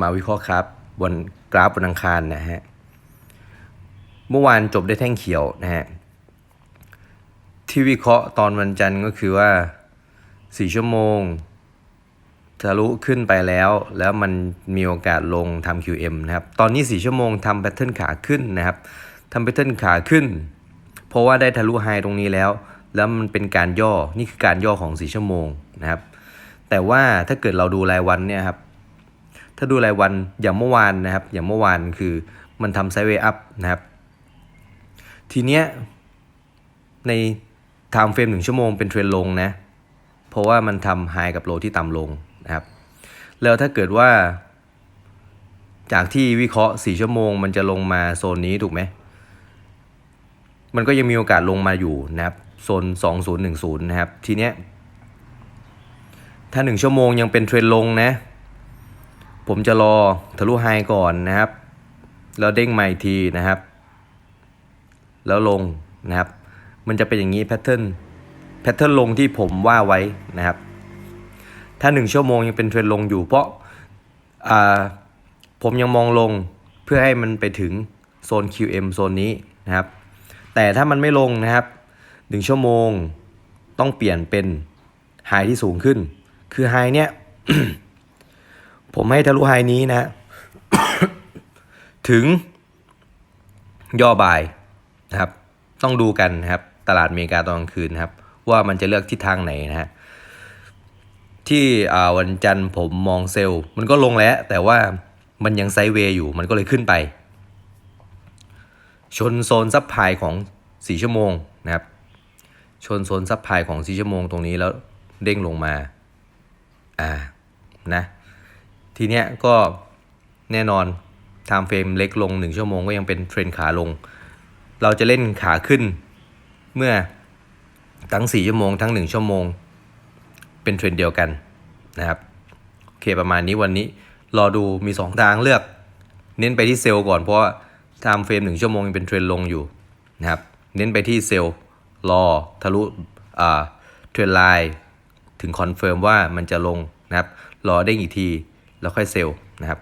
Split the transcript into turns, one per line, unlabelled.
มาวิเคราะห์ครับบนกราฟบนอังคารนะฮะ เมื่อวานจบได้แท่งเขียวนะฮะ ที่วิเคราะห์ตอนวันจันทร์ก็คือว่า 4 ชั่วโมงทะลุขึ้นไปแล้ว แล้วมันมีโอกาสลงทำ QM นะครับ ตอนนี้ 4 ชั่วโมงทำแพทเทิร์นขาขึ้นนะครับทำแพทเทิร์นขาขึ้น เพราะว่าได้ทะลุไฮตรงนี้แล้ว แล้วมันเป็นการย่อ นี่คือการย่อของ 4 ชั่วโมงนะครับ แต่ว่าถ้าเกิดเราดูรายวันเนี่ยครับ ถ้าดูรายวันอย่างเมื่อวานนะครับ อย่างเมื่อวานคือมันทำไซด์เวย์อัพนะครับ ทีเนี้ยในไทม์เฟรมหนึ่งชั่วโมงเป็นเทรนลงนะ เพราะว่ามันทำไฮกับโลที่ต่ำลงนะครับ แล้วถ้าเกิดว่า จากที่วิเคราะห์ 4 ชั่วโมง มันจะลงมาโซนนี้ถูกไหม มันก็ยังมีโอกาสลงมาอยู่นะครับ โซน 2010 นะครับ ทีเนี้ยถ้า 1 ชั่วโมงยังเป็นเทรนลงนะ ผมจะรอทะลุไฮก่อนนะครับ แล้วเด้งใหม่ทีนะครับ แล้วลงนะครับ มันจะเป็นอย่างนี้แพทเทิร์นแพทเทิร์นลงที่ผมว่าไว้นะครับ ถ้า 1 ชั่วโมงยังเป็นเทรนลงอยู่เพราะอ่าผมยังมองลงเพื่อให้มันไปถึงโซน QM โซนนี้นะครับ แต่ถ้ามันไม่ลงนะครับ 1 ชั่วโมงต้องเปลี่ยนเป็นไฮที่สูงขึ้น คือไฮเนี้ย ผมให้ทะลุไฮนี้นะ ถึง ย่อบายนะครับ ต้องดูกันนะครับ ตลาดอเมริกาตอนกลางคืนนะครับ ว่ามันจะเลือกทิศทางไหนนะฮะที่วันจันทร์ผมมองเซลล์มันก็ลงแล้ว แต่ว่ามันยังไซด์เวย์อยู่มันก็เลยขึ้นไป ชนโซนซับไพลายของ4ชั่วโมงนะครับ ชนโซนซับไพลายของ4ชั่วโมงตรงนี้แล้วเด้งลงมา อ่านะ ทีเนี้ยก็แน่นอนไทม์เฟรมเล็กลง 1 ชั่วโมงก็ยังเป็นเทรนขาลง เราจะเล่นขาขึ้นเมื่อทั้ง 4 ชั่วโมงทั้ง 1 ชั่วโมง เป็นเทรนเดียวกันนะครับโอเคประมาณนี้วันนี้รอดูมี 2 ทางเลือก เน้นไปที่เซลล์ก่อนเพราะว่าไทม์เฟรม1ชั่วโมงยังเป็นเทรนลงอยู่นะครับเน้นไปที่เซลล์รอทะลุเทรนไลน์ถึงคอนเฟิร์มว่ามันจะลงนะครับรอเด้อีกที แล้วค่อยเซลล์นะครับ